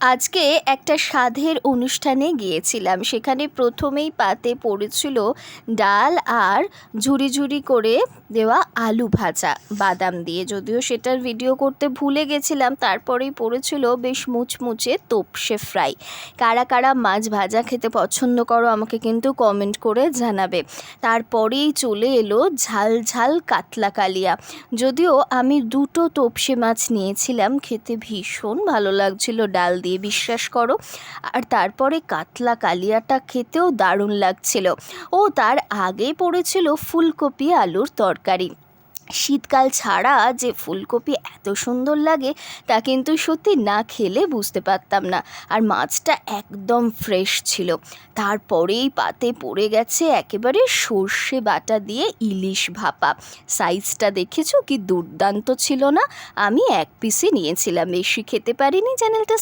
আজকে একটা স্বাদের অনুষ্ঠানে গিয়েছিলাম। সেখানে প্রথমেই পাতে পড়েছিল ডাল আর ঝুরি ঝুরি করে দেওয়া আলু ভাজা বাদাম দিয়ে। যদিও সেটার ভিডিও করতে ভুলে গেছিলাম, তারপরেই পড়েছিল বেশ মুচমুচে তোপসে ফ্রাই। কারা কারা মাছ ভাজা খেতে পছন্দ করো আমাকে কিন্তু কমেন্ট করে জানাবে। তারপরেই চলে এলো ঝাল ঝাল কাতলা কালিয়া যদিও আমি দুটো তোপসে মাছ নিয়েছিলাম, খেতে ভীষণ ভালো লাগছিল ডাল দিয়ে। বিশ্বাস করো। আর তারপরে কাতলা কালিয়াটা খেতেও দারুণ লাগছিল। ও তার আগে পড়েছিল ফুলকপি আলুর তরকারি। শীতকাল ছাড়া যে ফুলকপি এত সুন্দর লাগে, তা কিন্তু সত্যি না খেলে বুঝতে পারতাম না। আর মাছটা একদম ফ্রেশ ছিল। তারপরেই পাতে পড়ে গেছে একেবারে সর্ষে বাটা দিয়ে ইলিশ ভাপা। সাইজটা দেখেছ কি দুর্দান্ত ছিল না? আমি এক পিসই নিয়েছিলাম। বেশি খেতে পারিনি চ্যানেলটা